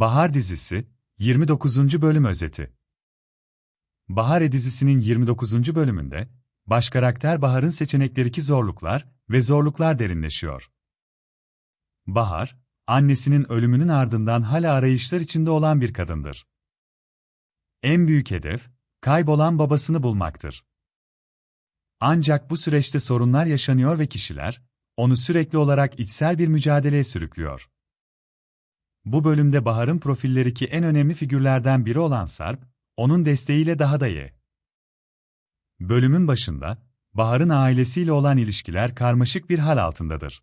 Bahar dizisi 29. bölüm özeti. Bahar dizisinin 29. bölümünde baş karakter Bahar'ın seçeneklerindeki zorluklar ve zorluklar derinleşiyor. Bahar, annesinin ölümünün ardından hala arayışlar içinde olan bir kadındır. En büyük hedef, kaybolan babasını bulmaktır. Ancak bu süreçte sorunlar yaşanıyor ve kişiler, onu sürekli olarak içsel bir mücadeleye sürüklüyor. Bu bölümde Bahar'ın profilleri ki en önemli figürlerden biri olan Sarp, onun desteğiyle daha da iyi. Bölümün başında, Bahar'ın ailesiyle olan ilişkiler karmaşık bir hal altındadır.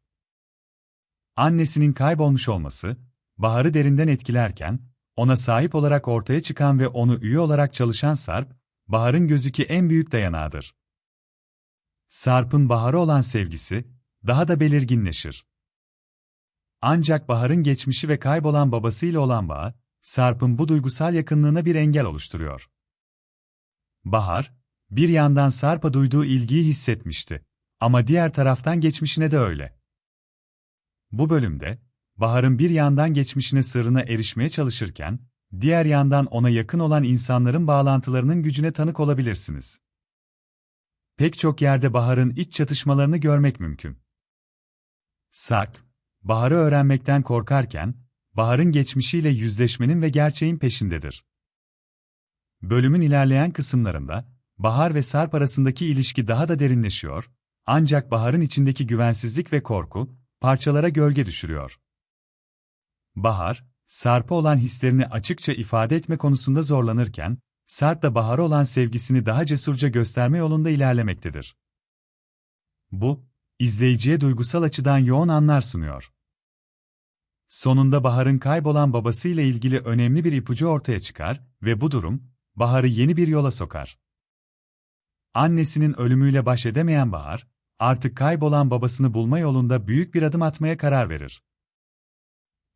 Annesinin kaybolmuş olması, Bahar'ı derinden etkilerken, ona sahip olarak ortaya çıkan ve onu üye olarak çalışan Sarp, Bahar'ın gözüki en büyük dayanağıdır. Sarp'ın Bahar'a olan sevgisi, daha da belirginleşir. Ancak Bahar'ın geçmişi ve kaybolan babasıyla olan bağı, Sarp'ın bu duygusal yakınlığına bir engel oluşturuyor. Bahar, bir yandan Sarp'a duyduğu ilgiyi hissetmişti. Ama diğer taraftan geçmişine de öyle. Bu bölümde, Bahar'ın bir yandan geçmişine sırrına erişmeye çalışırken, diğer yandan ona yakın olan insanların bağlantılarının gücüne tanık olabilirsiniz. Pek çok yerde Bahar'ın iç çatışmalarını görmek mümkün. Sarp, Bahar'ı öğrenmekten korkarken, Bahar'ın geçmişiyle yüzleşmenin ve gerçeğin peşindedir. Bölümün ilerleyen kısımlarında, Bahar ve Sarp arasındaki ilişki daha da derinleşiyor, ancak Bahar'ın içindeki güvensizlik ve korku, parçalara gölge düşürüyor. Bahar, Sarp'a olan hislerini açıkça ifade etme konusunda zorlanırken, Sarp da Bahar'a olan sevgisini daha cesurca gösterme yolunda ilerlemektedir. Bu, izleyiciye duygusal açıdan yoğun anlar sunuyor. Sonunda Bahar'ın kaybolan babasıyla ilgili önemli bir ipucu ortaya çıkar ve bu durum, Bahar'ı yeni bir yola sokar. Annesinin ölümüyle baş edemeyen Bahar, artık kaybolan babasını bulma yolunda büyük bir adım atmaya karar verir.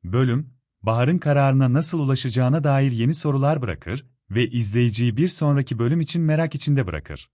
Bölüm, Bahar'ın kararına nasıl ulaşacağına dair yeni sorular bırakır ve izleyiciyi bir sonraki bölüm için merak içinde bırakır.